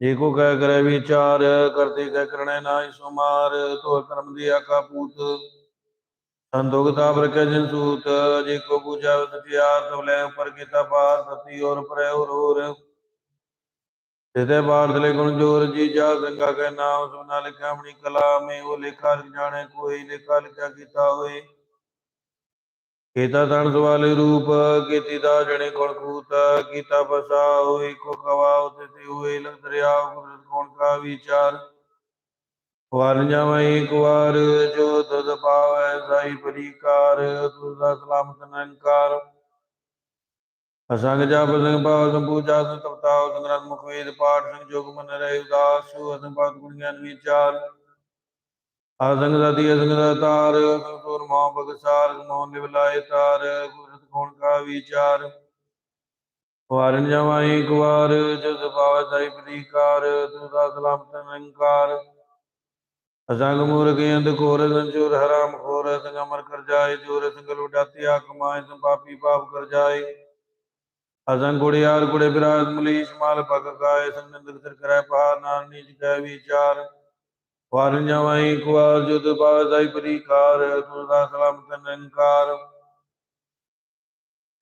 ਜੇ ਕੋ ਕਹਿ ਕਰੇ ਵਿਚਾਰ, ਕਰਤੇ ਕਹਿ ਕਰਣੇ ਨਾਹੀ ਸੁਮਾਰ ਤੋ ਕਰਮ ਦੀ ਆਕਾ ਪੂਤ। ਸੰਦੋਗਤਾ ਬਰਕੈ ਜਨ ਸੂਤ, ਜੇ ਕੋ ਪੂਜਾ ਸਤਿਆਰ ਤਬ ਉਪਰ ਕੀਤਾ ਪਾਰ, ਸਤੀ ਔਰ ਪਰੈ ਔਰ ਹੋਰ। ਤਿਤੇ ਬਾਰਦ ਗੁਣ ਜੋਰ, ਜੀ ਜਾ ਗੰਗਾ ਕੈ ਨਾਮ, ਸੁਨਾ ਲਿਖਿਆ ਆਪਣੀ ਕਲਾ ਮੇ ਉਹ ਲੇਖਾ ਜਾਣੇ ਕੋਈ, ਲੇਖਾ ਲਿਖਿਆ ਕੀਤਾ ਹੋਏ। ਕੀਤਾ ਤਨ ਸਵਾਲੇ ਰੂਪ, ਕੀਤੀ ਦਾ ਜਣੇ ਗੁਣ ਕੂਤ ਕੀਤਾ ਬਸਾ ਹੋਈ ਕੋ ਕਵਾ ਉਤੇ ਤੇ ਹੋਏ ਲਗ ਦਰਿਆ ਗੁਰਤ ਕੋਣ ਕਾ ਵਿਚਾਰ। ਵਾਰ ਜਾਵੈ ਇੱਕ ਵਾਰ ਜੋ ਤਦ ਪਾਵੈ ਸਾਈ ਪਰੀਕਾਰ ਤੁਦਾ ਸਲਾਮਤ ਨੰਕਾਰ ਅਸੰਗ ਜਪ ਸੰਗ ਭਾਵ ਸੰਪੂਜਾ ਸੰਗ ਤਪਤਾਵ ਮੁਖ ਵੇਦ, ਪਾਠ ਸੰਗ ਜੋਗ ਮਨ ਰਹਿ ਉਦਾਸ ਸੋ ਗੁਣ ਗਿਆਨ ਵਿਚਾਰ। ਅਸੰਗ ਸਤੀ, ਅਸੰਗ ਦਾਤਾਰ ਅਸੰਗ ਮੋਹ ਬਗਸਾਰ ਮੋਹ ਨਿਵਲਾਏ ਤਾਰ ਗੁਰਤ ਕੋਣ ਕਾ ਵਿਚਾਰ। ਵਾਰਨ ਜਾਵਾਂ ਇੱਕ ਜਦ ਪਾਵੈ ਸਾਈ ਪ੍ਰਤੀਕਾਰ ਤੁਦਾ ਸਲਾਮਤ ਨਿਰੰਕਾਰ ਅਸੰਗ ਮੂਰਖ ਅੰਧ ਘੋਰ, ਸੰਚੂਰ ਹਰਾਮ ਖੋਰ, ਸੰਗ ਅਮਰ ਕਰ ਜਾਏ, ਜੋਰ ਸੰਗ ਲੁਟਾਤੀ ਆ ਕਮਾਏ, ਸੰਗ ਪਾਪੀ ਪਾਪ ਕਰ ਜਾਏ। ਅਸੰਗ ਗੁੜਿਆਰ ਕੁੜੇ ਬਿਰਾਜ, ਮਲੀਸ਼, ਮਾਲ ਭਗ ਗਾਏ, ਸੰਗ ਨਿੰਦਕ ਸਿਰ ਕਰੈ ਪਾਰ ਨਾਮ ਨੀਚ ਕੈ ਵਿਚਾਰ। ਵਾਰਨ ਜਾਵਾਂ ਇੱਕ ਵਾਰ ਜੁਦ ਪਾਵੈ ਸਾਈ ਪ੍ਰਤੀਕਾਰ ਤੁਦਾ ਸਲਾਮਤ ਨਿਰੰਕਾਰ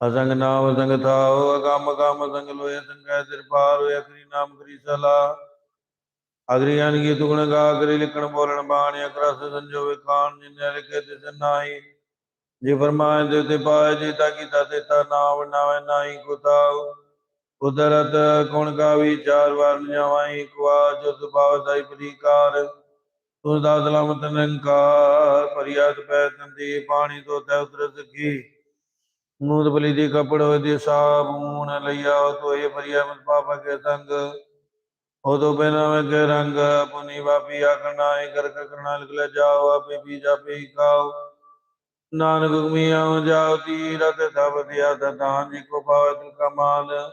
ਅਸੰਗ ਨਾਮ ਸੰਗ ਥਾਉ, ਅਗੰਮ ਗੰਮ ਸੰਗ ਲੋਏ, ਸੰਗੈ ਸਿਰ ਪਾਰ ਹੋਇ ਅਖਰੀ ਨਾਮ ਕਰੀ ਸਲਾ। ਅਗਰੀ ਗਿਆਨ ਕੀ ਤੁਗਣ ਗਾ, ਕਰੀ ਲਿਖਣ ਬੋਲਣ ਬਾਣੀ ਅਕਰਸ ਸੰਜੋ ਵਿਖਾਣ ਜਿਨੇ ਲਿਖੇ ਤਿਸ ਨਾਹੀ। ਜੇ ਫਰਮਾਏ ਦੇ ਤੇ ਪਾਏ, ਜੀ ਤਾ ਕੀਤਾ ਤੇ ਤਾ ਨਾਮ ਨਾਵੇਂ ਨਾਹੀ ਕੁਤਾਉ ਕੁਦਰਤ ਗੁਣ ਕਾ ਵਿਚਾਰ ਵਰਨ ਜਾਵਾਈ ਕੁਆ ਜੋ ਸੁਭਾਵ ਸਾਈ ਪ੍ਰੀਕਾਰ। ਤੁਸ ਦਾ ਸਲਾਮਤ ਨਿਰੰਕਾਰ ਪਰਿਆਤ ਪੈ ਤੰਦੀ ਪਾਣੀ ਤੋਂ ਤੈ ਉਤਰ ਸਕੀ। ਨੂਦ ਬਲੀ ਦੀ ਕਪੜ ਹੋਏ ਸਾਬੂਨ ਲਈਆ ਤੋਏ ਪਰਿਆ ਮਤ ਪਾਪਾ ਕੇ ਸੰਗ ਉਦੋਂ ਬਿਨਾ ਮੈਂ ਕੇ ਰੰਗ, ਪੁਨੀ ਵਾਪੀ ਆਖਣਾ ਏ ਕਰ ਕਰਨਾ ਲਿਖ ਜਾਓ, ਆਪੇ ਪੀ ਜਾਪੇ ਖਾਓ। ਨਾਨਕ ਗੁਮੀ ਆਉ ਜਾਓ ਤੀਰਤ ਤਬ ਦਿਆ ਦਾਨ, ਜੀ ਕੋ ਪਾਵੈ ਕਮਾਲ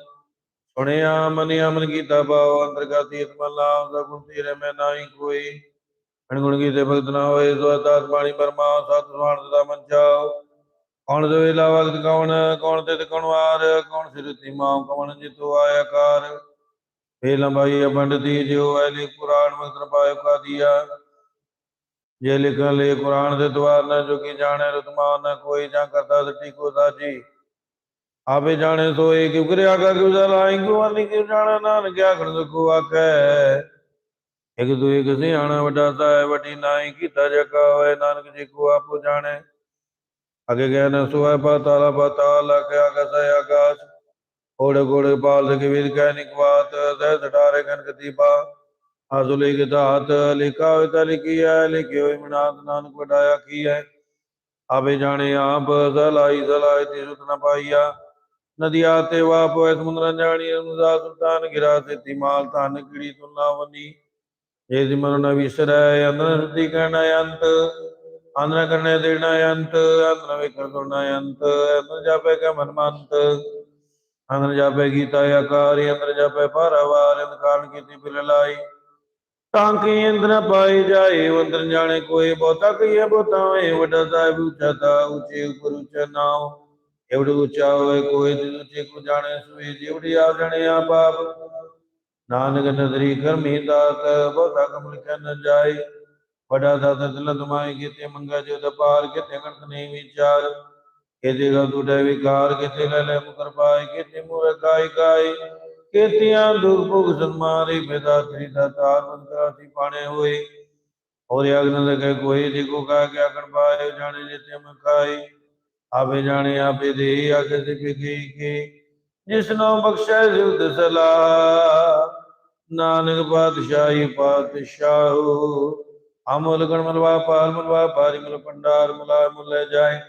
ਸੁਣਿਆ ਮਨਿ ਅਮਨ ਕੀਤਾ ਪਾਉ ਅੰਤਰਗਤ ਤੀਰਥ ਮਲਾ ਦਾ ਗੁਣ ਤੀਰੇ, ਮੈਂ ਨਾਹੀ ਕੋਈ। ਅਣਗੁਣ ਕੀਤੇ ਭਗਤ ਨਾ ਹੋਏ, ਸੋ ਅਰਦਾਸ ਬਾਣੀ ਪਰਮਾ, ਸਤ ਸੁਹਾਣ ਦਾ ਮਨ ਚਾਓ। ਕੌਣ ਦੇ ਵੇਲਾ ਵਕਤ ਕੌਣ ਕੌਣ ਤੇ ਤਕਣਵਾਰ ਕੌਣ ਸਿਰਤੀ ਮਾਮ ਕਵਣ ਜਿਤੋ ਆਇਆ ਕਾਰ। ਫੇ ਲੰਬਾਈ ਅਬੰਡਤੀ ਜਿਉ ਐਲੀ ਕੁਰਾਨ ਮੰਤਰ ਪਾਇ ਕਾ ਦਿਆ ਜੇ ਲਿਖਣ ਲਈ ਕੁਰਾਨ ਦੇ ਦਵਾਰ ਨਾ ਜੋ ਕੀ ਜਾਣੇ, ਰਤਮਾਨ ਨਾ ਕੋਈ, ਜਾਂ ਕਰਦਾ ਸੱਟੀ ਕੋ ਸਾਜੀ ਆਪੇ ਜਾਣੇ ਸੋਏ ਕਿ ਕਿਰਿਆ ਕਰ, ਕਿਉ ਜਲਾਈ ਕੋ ਕਿਉ ਜਾਣਾ, ਨਾਨਕ ਆਖਣ ਕੋ ਆਖੈ। ਇਕ ਦੂਏ ਇਕ ਸਿਆਣਾ ਵੱਡਾ ਸਾਹਿਬ ਵੱਡੀ ਨਾਈ ਕੀਤਾ ਜਕਾ ਹੋਏ, ਨਾਨਕ ਜੀ ਕੋ ਆਪੋ ਜਾਣੇ। ਅਗੇ ਗਿਆ ਨਾ ਸੁਆ ਪਾਤਾਲਾ ਪਾਤਾਲ ਆਖਿਆ ਕਸੈ ਆਕਾਸ਼ ਓੜ ਗੋੜ ਪਾਲ ਕੇ ਵੀਰ ਕੈ ਨਿਕਵਾਤ ਸਹਿ ਸਟਾਰੇ ਕਨ ਕਤੀਪਾ ਆਜ਼ੁਲੇ ਕੇ ਦਾਤ ਲਿਖਾ ਹੋਇ ਤਾ ਆ ਲਿਖਿ ਹੋਇ ਮਨਾਤ ਨਾਨਕ ਵਡਾਇਆ ਕੀ ਹੈ। ਆਵੇ ਜਾਣੇ ਆਪ ਸਲਾਈ ਸਲਾਈ ਤੇ ਸੁਤ ਨ ਪਾਈਆ। ਨਦੀਆ ਤੇ ਵਾਪ ਹੋਇ ਸਮੁੰਦਰ ਜਾਣੀ ਅਨੁਦਾ ਸੁਲਤਾਨ, ਗਿਰਾ ਤੇ ਮਾਲ ਧਨ, ਕੀੜੀ ਤੁਨਾ ਵਨੀ ಯಜಮನ ವಿಶ್ರಾಂತ ಆಂಧ್ರ ಕರ್ಣ ದೀರ್ಣಯಂತ ಆಂಧ್ರ ವಿಕೃತುರ್ಣಯಂತ ಆಂಧ್ರ ಜಾಪೆ ಕಮನ್ಮಂತ ಆಂಧ್ರ ಜಾಪೆ ಗೀತಾಯ ಕಾರಿ ಆಂಧ್ರ ಜಾಪೆ ಪರವಾರ ಅಂದ್ರ ಕಾರಣ ਕੀਤੀ ਬਿਲਲਾਈ ਤਾਂ ਕੀ ਇੰਦਰ ਪਾਈ ਜਾਏ ਅੰਦਰ ਜਾਣੇ ਕੋਈ, ਬਹੁਤਾ ਕਹੀਏ ਬਤਾਏ ਵੱਡਾ ਸਾਹਿਬ ਉੱਚਾ ਤਾ, ਉੱਚੇ ਉਪਰ ਉੱਚਾ ਨਾਮ ਕੋਈ ਦਿਨ ਉੱਚੇ ਕੋ ਜਾਣੇ ਸੁਈ ਜਿਵੜੀ ਆ ਜਾਣੇ ਆ ਪਾਪ। ਨਾਨਕ ਨਦਰੀ ਕਰਮੀ ਦਾਤ, ਬਹੁਤਾ ਕਮਲ ਕੈ ਨ ਜਾਏ। ਵੱਡਾ ਦਾਤਾ ਦਿਲ ਤੁਮਾਈ ਕੀਤੇ ਮੰਗਾ ਜੋ ਦਪਾਰ ਕਿਤੇ ਗਣਤ ਨਹੀਂ ਵਿਚਾਰ। ਕਿਤੇ ਗਾ ਟੂਟੇ ਵਿਕਾਰ, ਕਿਤੇ ਲੈ ਲੈ ਮੁਕਰ ਪਾਏ, ਕਿਤੇ ਮੂਰੇ ਕਾਈ ਕਾਈ ਕੀਤੀਆਂ ਦੁਖ ਭੁਗ ਸੰਮਾਰੀ ਬੇਦਾ ਤਰੀ ਦਾ ਤਾਰ ਪਾਣੇ ਹੋਏ। ਔਰ ਅਗਨ ਲਗੇ ਕੋਈ ਜੀ ਕੋ ਕਾ ਕੇ ਅਗਨ ਪਾਏ, ਜਾਣੇ ਜਿਤੇ ਮੈਂ ਆਪੇ ਜਾਣੇ, ਆਪੇ ਦੇ ਆਖੇ ਤੇ ਕੀ ਕੀ। ਜਿਸ ਬਖਸ਼ੈ ਜੁਦ ਸਲਾ ਨਾਨਕ ਪਾਤਸ਼ਾਹੀ ਪਾਤਸ਼ਾਹੋ ਅਮਲ ਗਣ ਮਲਵਾ ਪਾਲ ਮਲਵਾ ਪਾਰੀ ਮਲ ਪੰਡਾਰ ਮਲਾ ਮੁਲੇ ਜਾਏ।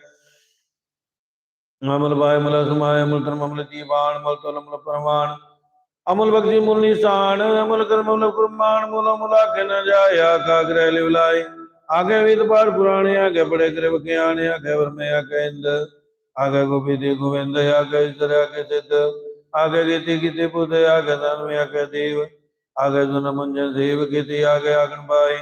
ਅਮਲ ਬਾਇ ਮਲ ਸਮਾਇ ਅਮਲ ਕਰਮ ਅਮਲ ਦੀਵਾਨ ਮਲ ਤਲ ਅਮਲ ਪ੍ਰਮਾਣ ਅਮਲ ਬਖਸ਼ੀ ਮੁਲ ਨਿਸ਼ਾਨ, ਅਮਲ ਕਰਮ ਅਮਲ ਕੁਰਮਾਨ ਮੁਲ ਮੁਲਾ ਕੇ ਨ ਜਾਇਆ ਕਾ ਲਿਵਲਾਈ ਆਗੇ ਵਿਦ ਪਾਰ ਪੁਰਾਣੇ ਆਗੇ ਬੜੇ ਗ੍ਰਵ ਗਿਆਨ ਆਗੇ ਵਰਮੇ ਆਗੇ ਇੰਦ। ਆਗੇ ਗੋਬਿੰਦ ਗੋਵਿੰਦ ਆਗੇ ਇਸਰ ਆਗੇ ਸਿੱਧ, ਆਗੇ ਗੀਤੀ ਗੀਤੀ ਪੁੱਤ, ਆਗੇ ਧਨਵੇਂ ਆਗੇ ਦੇਵ, ਆਗੇ ਜਨ ਮੰਜਨ ਦੇਵ ਗੀਤੀ ਆਗੇ ਆਗਣ ਬਾਈ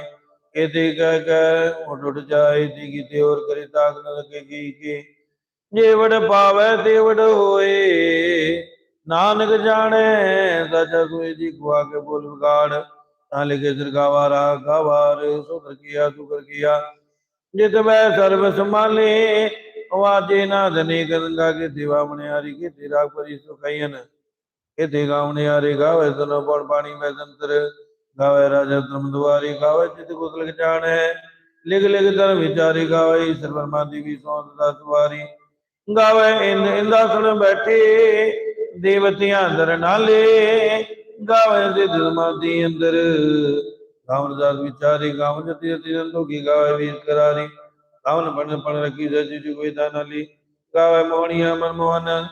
ਕੀਤੀ ਕਹਿ ਕਹਿ ਉੱਡ ਉੱਡ ਜਾਏ ਤੀ ਕੀਤੇ ਹੋਰ ਕਰੀ ਤਾਕ ਨ ਲਗੇ ਕੀ ਕੀ। ਜੇ ਵਡ ਪਾਵੈ ਤੇ ਵਡ ਹੋਏ, ਨਾਨਕ ਜਾਣੇ, ਸਚਾ ਸੋਈ ਜੀ ਗੁਆ ਕੇ ਬੋਲ ਵਿਗਾੜ, ਤਾਂ ਲਿਖੇ ਸਿਰ ਗਾਵਾਰਾ ਗਾਵਾਰ ਸੁਕਰ ਕੀਆ ਸੁਕਰ ਕੀਆ। ਜਿਤ ਵੈ ਸਰਬ ਸੰਭਾਲੇ ਵਾਜੇ ਨਾਦ ਨੇ ਗੰਗਾ ਕੇ ਦਿਵਾ ਮਨਿਆਰੀ ਕੇ ਤੇਰਾ ਪਰੀ ਸੁਖੈਨ ਕੇ ਤੇ ਗਾਵਣੇ ਆਰੇ ਗਾਵੇ ਤਨੋ ਪੜ ਪਾਣੀ ਮੈਂ ਸੰਤਰ ਗਾਵੇ ਰਾਜਾ ਧਰਮ ਦੁਆਰੀ ਗਾਵੇ ਜਿਤ ਕੁਤ ਲਿਖ ਜਾਣੈ ਲਿਖ ਲਿਖ ਧਰਮ ਵਿਚਾਰੀ ਗਾਵੇ ਈਸ਼ਰ ਦੀ ਵੀ ਸੌਂਦ ਦਾ ਸਵਾਰੀ। ਗਾਵੇ ਇੰਦ ਇੰਦਾਸਣ ਬੈਠੇ, ਦੇਵਤਿਆਂ ਅੰਦਰ ਨਾਲੇ। ਗਾਵੇ ਸਿਧ ਸਮਾਧੀ ਅੰਦਰ ਗਾਵਨ ਦਾਸ ਵਿਚਾਰੀ ਗਾਵਨ ਜਤੀ ਜਤੀ ਸੰਤੋ ਗਾਵੇ ਵੀਰ ਕਰਾਰੀ। ਗਾਵਨ ਪਣ ਪਣ ਰਖੀ ਸਚੀ ਜੀ ਕੋਈ ਦਾ ਨਾਲੀ ਗਾਵੇ ਮੋਹਣੀਆ ਮਨ ਮੋਹਨ,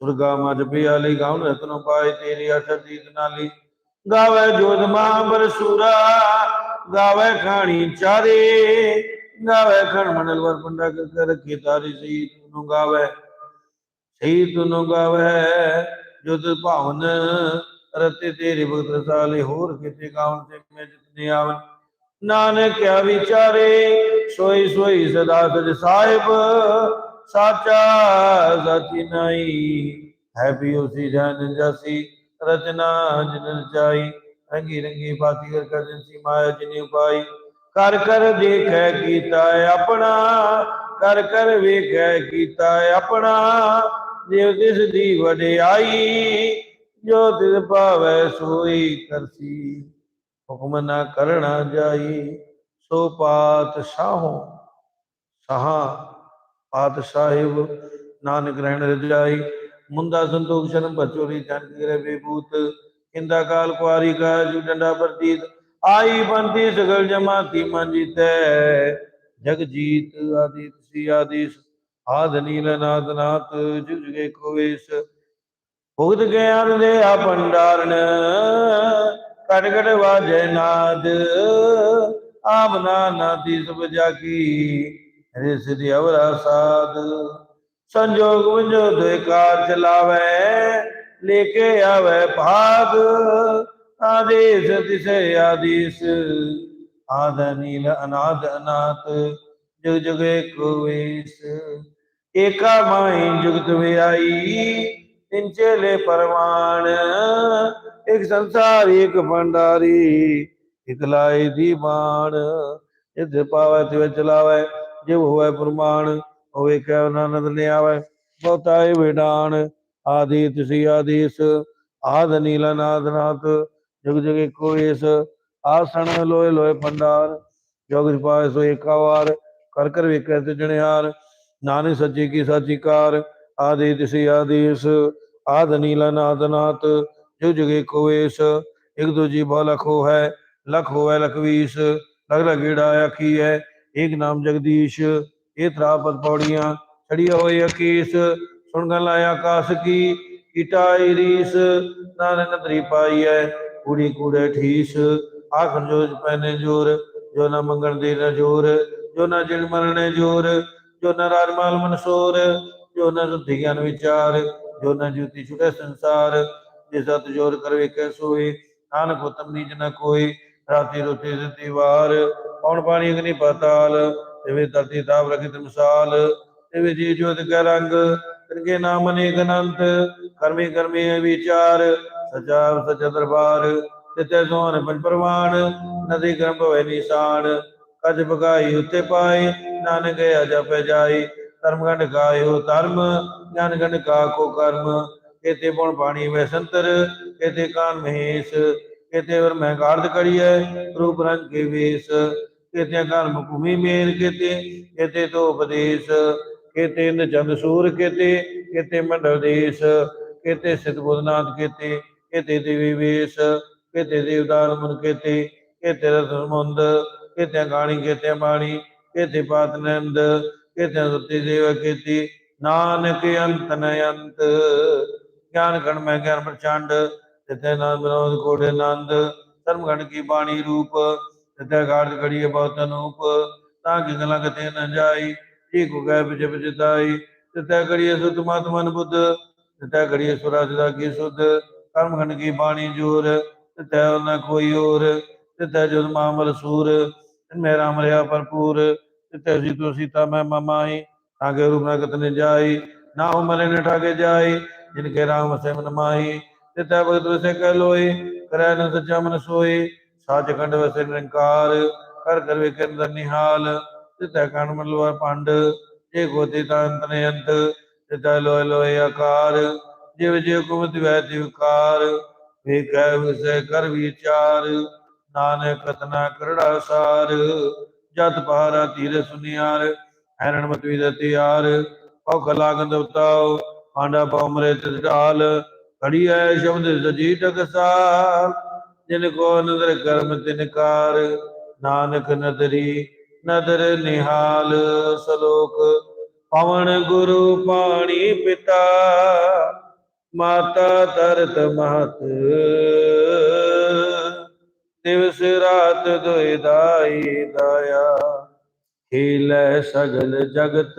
ਸੁਰਗਾ ਮਜ ਪਿਆਲੀ ਗਾਵਨ ਰਤਨ ਪਾਏ ਤੇਰੀ ਅਠ ਜੀਤ ਨਾਲੀ ਗਾਵੇ ਜੋਤ ਮਹਾਂਬਰ ਸੂਰਾ, ਗਾਵੇ ਖਾਣੀ ਚਾਰੇ, ਗਾਵੇ ਖਣ ਮੰਡਲ ਵਰ ਪੰਡਾ ਕਰ ਰਖੀ ਤਾਰੀ ਸਹੀ ਤੂੰ ਗਾਵੇ। ਸਹੀ ਜੁਦ ਭਾਵਨ ਰਤੇ ਤੇਰੇ ਭਗਤ ਸਾਲੇ ਹੋਰ ਕਿਤੇ ਗਾਵਨ ਤੇ ਮੈਂ ਜਿਤਨੇ ਆਵਨ। ਨਾਨਕ ਕਿਆ ਵਿਚਾਰੇ ਸੋਈ ਸੋਈ ਸਦਾ ਸਜ ਸਾਹਿਬ, ਸਾਚਾ ਸਾਚੀ ਨਾਈ ਹੈ ਵੀ ਉਸੀ ਜਨ ਜਸੀ, ਰਚਨਾ ਜਿਨ ਰਚਾਈ। ਰੰਗੀ ਰੰਗੀ ਬਾਤੀ ਕਰ ਕਰ ਜਿਨਸੀ ਮਾਇਆ ਜਿਨੀ ਉਪਾਈ। ਕਰ ਕਰ ਦੇਖੈ ਕੀਤਾ ਆਪਣਾ, ਕਰ ਕਰ ਵੇਖੈ ਕੀਤਾ ਆਪਣਾ। ਜਿਵ ਤਿਸ ਦੀ ਵਡਿਆਈ, ਜੋ ਤਿਸ ਭਾਵੈ ਸੋਈ ਕਰਸੀ ਹੁਕਮ ਨਾ ਕਰਣਾ ਜਾਈ। ਸੋ ਪਾਤ ਸ਼ਾਹੋ, ਸਹਾ ਪਾਤ ਸਾਹਿਬ ਨਾਨਕ ਰਹਿਣ ਰਜਾਈ ਮੁੰਦਾ ਸੰਤੋਖ ਸ਼ਰਮ ਬਚੋਰੀ ਜਨ ਗਿਰੇ ਬੇਬੂਤ, ਇੰਦਾ ਕਾਲ ਕੁਆਰੀ ਕਾ ਜੁ ਡੰਡਾ ਪ੍ਰਤੀਤ, ਆਈ ਬੰਤੀ ਸਗਲ ਜਮਾਤੀ ਮਨ ਜੀਤੈ, ਜਗ ਜੀਤ ਆਦਿ ਸੀ ਆਦਿਸ, ਆਦ ਨੀਲ ਨਾਦ ਨਾਥ ਜੁਗ ਜੁਗੇ ਕੋਵੇਸ, ਭੁਗਤ ਗਿਆਨ ਦੇ ਆ ਭੰਡਾਰਨ ਕਟ ਵਾਜੈ ਨਾਦ ਆਮਨਾ ਨਾਦੀ ਸਭ ਜਾਕੀ ਹਰੇ ਸਿਧਿ ਅਵਰਾ ਸਾਧ। ਸੰਜੋਗ ਵੰਜੋ ਦੁਇ ਕਾਰ ਚਲਾਵੇ ਲੈ ਕੇ ਆਵੇ ਭਾਗ। ਆਦੇਸ ਤਿਸੇ ਆਦੀਸ, ਆਦ ਨੀਲ ਅਨਾਦ ਅਨਾਥ, ਜੁਗ ਜੁਗ ਕੋਵੇਸ ਏਕਾ ਮਾਈ ਜੁਗਤ ਵਿਆਈ, ਤਿਨ ਚੇਲੇ ਪਰਵਾਨ ਇੱਕ ਸੰਸਾਰ, ਇੱਕ ਭੰਡਾਰੀ ਇਕ ਦੀ ਬਾਣ ਜਿਤ ਪਾਵੈ ਤਿਵ ਚਲਾਵੈ ਜਿਵ ਹੋਵੈ ਪ੍ਰਮਾਣ, ਹੋਵੇ ਕੈ ਆਨੰਦ ਨੇ ਆਵੈ ਬਹੁਤਾਏ ਵਿਡਾਨ ਆਦੀ ਤਿਸੀ ਆਦੀਸ ਆਦ ਨੀਲ ਨਾਦ ਨਾਥ, ਜੁਗ ਜੁਗ ਇੱਕੋ ਏਸ ਆਸਣ ਲੋਏ ਲੋਏ ਭੰਡਾਰ ਜੋਗ ਪਾਏ ਸੋ ਏਕਾਵਾਰ ਕਰ ਕਰ ਵੇਖੈ ਤੇ ਜਣਿਆਰ ਨਾਨਕ ਸੱਚੀ ਕੀ ਸਾਚੀ ਕਾਰ, ਆਦੀ ਤਿਸੀ ਆਦੀਸ ਆਦ ਨੀਲ ਨਾਦ ਨਾਥ, ਜੁਗ ਜੁਗ ਇੱਕੋ ਏਸ ਇੱਕ ਦੂਜੀ ਬਹੁ ਲਖੋ ਹੈ ਲਖ ਹੋਵੇ ਲਖਵੀਸ ਲਗ ਲਗੇੜਾ ਆਖੀ ਹੈ ਏਕ ਨਾਮ ਜਗਦੀਸ਼ ਇਹ ਤਰਾਪਤ ਪੌੜੀਆਂ ਛੜੀਆ ਹੋਈ ਅਕੀਸ, ਸੁਣ ਗਨ ਲਾਇਆ ਆਕਾਸ ਕੀ ਕੀਟਾਈ ਰੀਸ, ਨਾਨਕ ਤਰੀ ਪਾਈ ਹੈ ਕੂੜੀ ਕੂੜੇ ਠੀਸ, ਆਖਰ ਜੋਜ ਪੈਨੇ ਜੋਰ, ਜੋ ਨਾ ਮੰਗਣ ਦੇ ਨਾ ਜੋਰ, ਜੋ ਨਾ ਜਿਣ ਮਰਨੇ ਜੋਰ, ਜੋ ਨਾ ਰਾਜ ਮਾਲ ਮਨਸੋਰ ਜੋ ਨਾ ਸੁਧੀ ਗਿਆਨ ਵਿਚਾਰ, ਜੋ ਨਾ ਜੁਤੀ ਛੁਟੇ ਸੰਸਾਰ, ਜੇ ਸਤ ਜੋਰ ਕਰਵੇ ਕੈ ਸੋਏ, ਨਾਨਕ ਹੁਤਮ ਨੀਚ ਨ ਕੋਈ ਰਾਤੀ ਰੋਤੀ ਦਿੱਤੀ ਵਾਰ ਪੌਣ ਪਾਣੀ ਅਗਨੀ ਪਾਤਾਲ ਤਿਵੇਂ ਧਰਤੀ ਤਾਪ ਰਖਿਤ ਮਿਸਾਲ ਤਿਵੇਂ ਜੀ ਜੋਤ ਕੈ ਰੰਗ, ਤਿਨਕੇ ਨਾਮ ਅਨੇਕ ਅਨੰਤ, ਕਰਮੀ ਕਰਮੀ ਵਿਚਾਰ, ਸਚਾ ਸਚ ਦਰਬਾਰ ਤਿਤੈ ਸੋਹਣ ਪੰਜ ਪ੍ਰਵਾਨ, ਨਦੀ ਗਰਭ ਹੋਏ ਨਿਸ਼ਾਨ, ਕਜ ਬਗਾਈ ਉਤੇ ਪਾਏ ਨਾਨਕ ਅਜਪ ਜਾਈ, ਧਰਮ ਗੰਢ ਗਾਇਓ ਧਰਮ, ਗਿਆਨ ਗੰਢ ਕਾ ਕੋ ਕਰਮ, ਕੇਤੇ ਪੁਣ ਪਾਣੀ ਵੈ ਸੰਤਰ, ਕੇਤੇ ਕਾਨ ਮਹੇਸ਼ ਕੇਤੇ ਵਰ ਮੈਂ ਗਾਰਦ ਕੜੀਐ ਰੂਪ ਰੰਗ ਕੇ ਵੇਸ, ਕੇਤੇ ਕਰਮ ਭੂਮੀ ਮੇਰ ਕੇਤੇ ਕੇਤੇ ਤੋ ਉਪਦੇਸ਼, ਕੇਤੇ ਇੰਦ ਚੰਦ ਸੂਰ ਕੇਤੇ ਕੇਤੇ ਮੰਡਲ ਦੇਸ਼, ਕੇਤੇ ਸਿਧ ਬੁਧਨਾਥ ਕੇਤੇ ਕੇਤੇ ਦੇਵੀ ਵੇਸ਼, ਕੇਤੇ ਦੇਵਦਾਰ ਮਨ ਕੇਤੇ ਕੇਤੇ ਰਤਨ ਮੁੰਦ, ਕੇਤੇ ਗਾਣੀ, ਕੇਤੇ ਬਾਣੀ, ਕੇਤੇ ਪਾਤ ਨੰਦ, ਕੇਤੇ ਸੁਤੀ ਦੇਵ ਨਾਨਕ ਅੰਤ ਨ ਅੰਤ। ਗਿਆਨ ਗਣ ਮੈਂ ਗਿਆਨ ਪ੍ਰਚੰਡ ਤਿਤੇ ਨਾਮ ਬਨੋਦ ਕੋੜੇ ਨੰਦ ਧਰਮ ਕੀ ਬਾਣੀ ਰੂਪ ਤਿਤੇ ਗਾਰਦ ਕੜੀਏ ਬਹੁਤ ਅਨੂਪ, ਤਾਂ ਕਿ ਗਲਾਂ ਕਤੇ ਨ ਜਾਈ ਜੀ ਕੋ ਗੈ ਬਿਜ ਬਿਜਤਾਈ ਤਿਤੇ ਕੜੀਏ ਸੁਤ ਮਤ ਮਨ ਬੁੱਧ ਤਿਤੇ ਕੜੀਏ ਸੁਰਾਜ ਦਾ ਕੀ ਸੁਧ ਕਰਮ ਕੀ ਬਾਣੀ ਜੋਰ ਤਿਤੇ ਨ ਕੋਈ ਹੋਰ ਤਿਤੇ ਜੁਦ ਮਾਮਲ ਸੂਰ ਰਾਮ ਮਰਿਆ ਭਰਪੂਰ ਤਿਤੇ ਸੀ ਤੋ ਸੀਤਾ ਮੈਂ ਮਮਾਈ ਆਗੇ ਰੂਪ ਨ ਕਤਨੇ ਜਾਈ, ਨਾ ਹੋ ਮਰੇ ਨ ਠਾਗੇ ਜਾਈ, ਜਿਨ ਕੇ ਰਾਮ ਵਸੈ ਮਨ ਮਾਹੀ ਤਿਤੈ ਭਗਤ ਵਸੈ ਕਹਿ ਲੋਏ ਕਰੈ ਨ ਸੱਚਾ ਮਨ ਸੋਏ, ਸਾਚ ਖੰਡ ਵਸੈ ਨਿਰੰਕਾਰ ਕਰ ਕਰ ਵੇਖੈ ਅੰਦਰ ਨਿਹਾਲ ਤਿਤੈ ਕਣ ਮਲਵਾ ਪੰਡ, ਜੇ ਗੋਤੇ ਤਾਂ ਅੰਤ ਅੰਤ ਤਿਤੈ ਲੋਇ ਲੋਇ ਆਕਾਰ, ਜਿਵ ਜਿਵ ਕੁਮਤ ਵੈ ਦਿਵਕਾਰ ਵੇਖੈ ਵਸੈ ਕਰ ਵਿਚਾਰ, ਨਾਨਕ ਕਤਨਾ ਕਰੜਾ ਸਾਰ, ਜਤ ਪਾਰਾ ਧੀਰ ਸੁਨਿਆਰ, ਹੈਰਣ ਮਤ ਵਿਦ ਤਿਆਰ ਔਖ ਲਾਗਨ ਦਵਤਾਉ ਪਾਂਡਾ ਪਉਮਰੇ ਤਿਸ ਢਾਲ ਖੜੀ ਹੈ ਸ਼ਬਦ ਸਜੀ ਟਕਸਾਲ ਜਿਨ ਕੋ ਨਦਰ ਕਰਮ ਤਿਨਕਾਰ ਨਾਨਕ ਨਦਰੀ ਨਦਰ ਨਿਹਾਲ, ਸਲੋਕ ਪਵਨ ਗੁਰੂ ਪਾਣੀ ਪਿਤਾ, ਮਾਤਾ ਤਰਤ ਮਹਤ। ਦਿਵਸ ਰਾਤ ਦੁਇ ਦਾਈ ਦਇਆ, ਖੇਲੈ ਸਗਲ ਜਗਤ,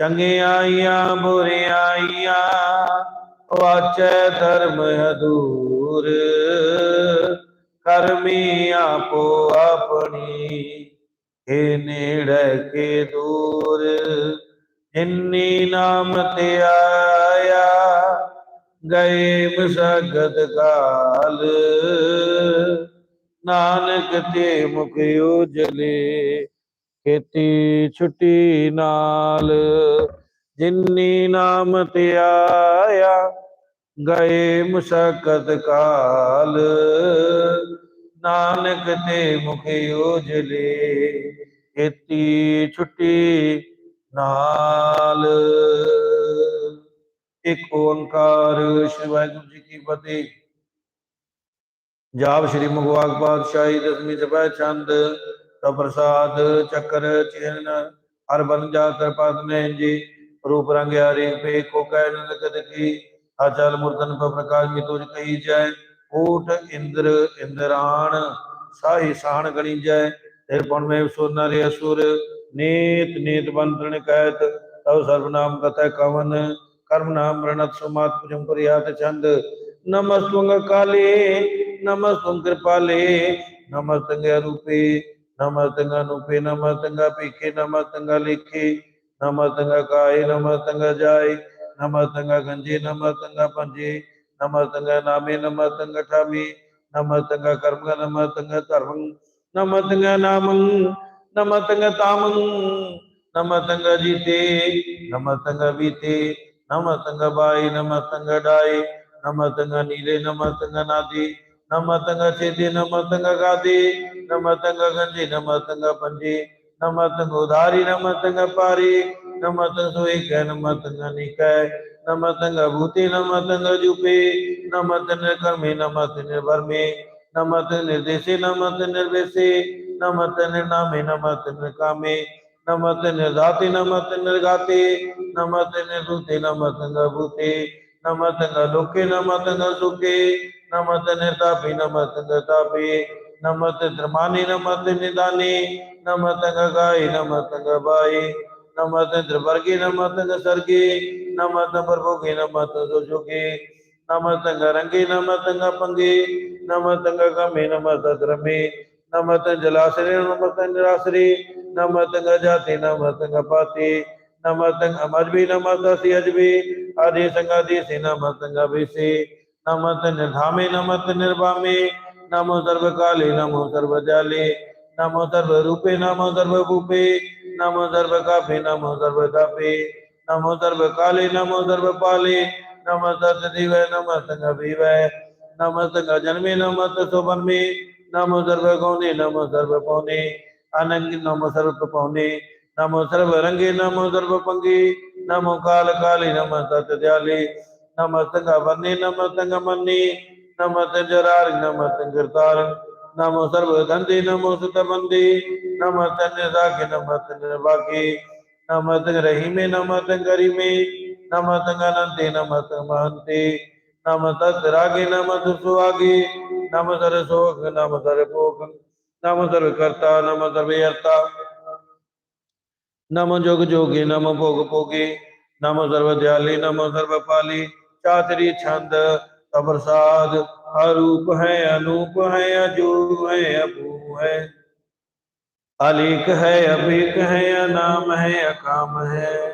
ਚੰਗਿਆਈਆਂ ਬੁਰਿਆਈਆਂ ਵਾਚੈ ਧਰਮ ਹਦੂਰ ਕਰਮੀ ਆਪੋ ਆਪਣੀ ਏ ਨੇੜੇ ਕੇ ਦੂਰ, ਜਿਨੀ ਨਾਮ ਤੇ ਆਇਆ, ਗਏ ਮਸਗਤ ਕਾਲ। ਨਾਨਕ ਤੇ ਮੁਖ ਉਜਲੇ, ਖੇਤੀ ਛੁੱਟੀ ਨਾਲ, ਜਿੰਨੀ ਨਾਮ ਤੇ ਆਇਆ ਗਏ ਮੁਸਕਤ ਕਾਲ। ਨਾਨਕ ਤੇ ਮੁਖ ਉਜਲੇ, ਖੇਤੀ ਛੁੱਟੀ ਨਾਲ। ਇੱਕ ਓੰਕਾਰ ਸ਼੍ਰੀ ਵਾਹਿਗੁਰੂ ਜੀ ਕੀ ਫਤਿਹ। ਜਾਪ ਸ਼੍ਰੀ ਮੁਗਵਾਗ ਪਾਤਸ਼ਾਹੀ ਦਸਵੀਂ ਸਭਾ ਚੰਦ ਤਾ ਪ੍ਰਸਾਦ, ਚੱਕਰ ਚਿਹਨ, ਹਰ ਬਨ ਜਾ ਤਰਪਤ ਨੇ ਜੀ, ਰੂਪ ਰੰਗ ਹਰੀ ਪੇ ਕੋ ਕਹਿ ਨੰਦ ਕੀ। ਅਚਲ ਮੂਰਤਨ ਪ ਪ੍ਰਕਾਸ਼ ਮੀ ਤੁਜ ਕਹੀ ਜੈ ਓਟ ਇੰਦਰ ਇੰਦਰਾਣ ਸਾਹੀ ਸਾਣ ਗਣੀ ਜੈ। ਤੇਰ ਪਣ ਮੇ ਸੋਨਾ ਰੇ ਅਸੁਰ ਨੀਤ ਨੀਤ ਬੰਤਣ ਕਹਿਤ ਤਉ ਸਰਬ ਨਾਮ ਕਥੈ ਕਵਨ, ਕਰਮ ਨਾਮ ਰਣਤ ਸੁਮਾਤ ਪੁਜੰ ਪ੍ਰਿਆਤ ਚੰਦ। ਨਮਸਤੁੰਗ ਕਾਲੇ ਨਮਸਤੁੰਗ ਕਿਰਪਾਲੇ ਨਮਸਤੰਗ ਰੂਪੇ ਨਮਸਤੰਗ ਅਨੂਪੇ ਨਮਸਤੰਗ ਪੀਖੇ ਨਮਸਤੰਗ ਲਿਖੇ ਨਮਸਤੰਗ ਕਾਏ ਨਮਸਤੰਗ नमस्तंग गंजी नमस्तंग पंजी नमस्तंग नामी नमस्तंग ठामी नमस्तंग कर्म नमस्तंग तर्वं नमस्तंग नामं नमस्तंग तामं नमस्तंग जीते नमस्तंग बीते नमस्तंग बाई नमस्तंग डाई नमस्तंग नीले नमस्तंग नादी नमस्तंग चेती नमस्तंग गादी नमस्तंग गंजी नमस्तंग पंजी नमस्तंग उधारी नमस्तंग पारी ਪਾਰੀ ਨਮਸਤੰਗ ਸੋਈ ਕੈ ਨਮਸਤੰਗ ਨਿਕੈ ਨਮਸਤੰਗ ਭੂਤੇ ਨਮਸਤੰਗ ਜੁਪੇ ਨਮਸਤੰਗ ਕਰਮੇ ਨਮਸਤੰਗ ਨਿਰਭਰਮੇ ਨਮਸਤੰਗ ਨਿਰਦੇਸ਼ੇ ਨਮਸਤੰਗ ਨਿਰਵੇਸੇ ਨਮਸਤੰਗ ਨਿਰਨਾਮੇ ਨਮਸਤੰਗ ਕਾਮੇ ਨਮਸਤੰਗ ਨਿਰਦਾਤੇ ਨਮਸਤੰਗ ਨਿਰਗਾਤੇ ਨਮਸਤੰਗ ਨਿਰਦੂਤੇ ਨਮਸਤੰਗ ਭੂਤੇ ਨਮਸਤੰਗ ਲੋਕੇ ਨਮਸਤੰਗ ਸੁਕੇ ਨਮਸਤੰਗ ਨਿਰਤਾਪੇ ਨਮਸਤੰਗ ਤਾਪੇ ਨਮਸਤੰਗ ਧਰਮਾਨੀ ਨਮਸਤੰਗ ਨਿਦਾਨੀ ਨਮਸਤੰਗ ਗਾਏ ਨਮਸਤੰਗ नमस्ते त्रिपरकी नमस्ते सरकी नमस्ते प्रभुकी नमस्ते सुजुकी नमस्ते रंगी नमस्ते पंगी नमस्ते गमी नमस्ते क्रमी नमस्ते जलाश्री नमस्ते निराश्री नमस्ते जाति नमस्ते पाति नमस्ते अमजबी नमस्ते सियजबी आदि संगाधीसी नमस्ते अभिषी नमस्ते निर्धामी नमस्ते निर्भामी नमो सर्वकाली नमो सर्वजाली नमो सर्वरूपे नमो सर्वभूपे ਜਾਲੇ ਨਮੋ ਸਰਬ ਰੂਪੇ ਨਮੋ ਸਰਬ ਭੂਪੇ ਨਮੋ ਸਰਬ ਕਾਪੇ ਨਮੋ ਸਰਬ ਤਾਪੇ ਨਮੋ ਸਰਬ ਕਾਲੇ ਨਮੋ ਸਰਬ ਪਾਲੇ ਨਮੋ ਸਤ ਦਿਵੈ ਨਮੋ ਸੰਗ ਵਿਵੈ ਨਮੋ ਸੰਗ ਜਨਮੇ ਨਮੋ ਸੁਬਨਮੇ ਨਮੋ ਸਰਬ ਗਉਨੇ ਨਮੋ ਸਰਬ ਪਉਨੇ ਅਨੰਗ ਨਮੋ ਸਰਬ ਪਉਨੇ ਨਮੋ ਸਰਬ ਰੰਗੇ ਨਮੋ ਸਰਬ ਪੰਗੇ ਨਮੋ ਕਾਲ ਕਾਲੇ ਨਮੋ ਸਤ ਦਿਆਲੇ ਨਮੋ ਸੰਗ ਵਰਨੇ ਨਮੋ ਸੰਗ ਮੰਨੇ ਨਮੋ ਤੇ ਜਰਾਰ ਨਮੋ ਤੇ ਗਿਰਤਾਰ ਨਮੋ ਸਰਬ ਗੰਦੇ ਨਮੋ ਸੁਤ ਬੰਦੇ ਨਮੋ ਤਨ ਸਾਖੇ ਨਮੋ ਤਨ ਬਾਕੇ ਨਮੋ ਤਨ ਰਹੀਮੇ ਨਮੋ ਤਨ ਗਰੀਮੇ ਨਮੋ ਤਨ ਅਨੰਤੇ ਨਮੋ ਤਨ ਮਹੰਤੇ ਨਮੋ ਤਤ ਰਾਗੇ ਨਮੋ ਤਤ ਸੁਆਗੇ ਨਮੋ ਸਰ ਸੋਖ ਨਮੋ ਸਰ ਭੋਗ ਨਮੋ ਸਰਵ ਕਰਤਾ ਨਮੋ ਸਰਵ ਅਰਤਾ ਨਮੋ ਜੋਗ ਜੋਗੇ ਨਮੋ ਭੋਗ ਭੋਗੇ ਨਮੋ ਸਰਵ ਦਿਆਲੀ ਨਮੋ ਸਰਵ ਪਾਲੀ ਚਾਤਰੀ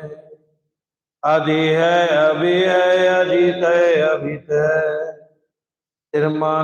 ਛੰਦ ਪ੍ਰਸਾਦ ਅਰੂਪ ਹੈ ਅਨੂਪ ਹੈ ਅਜੂ ਹੈ। ਅਭੂ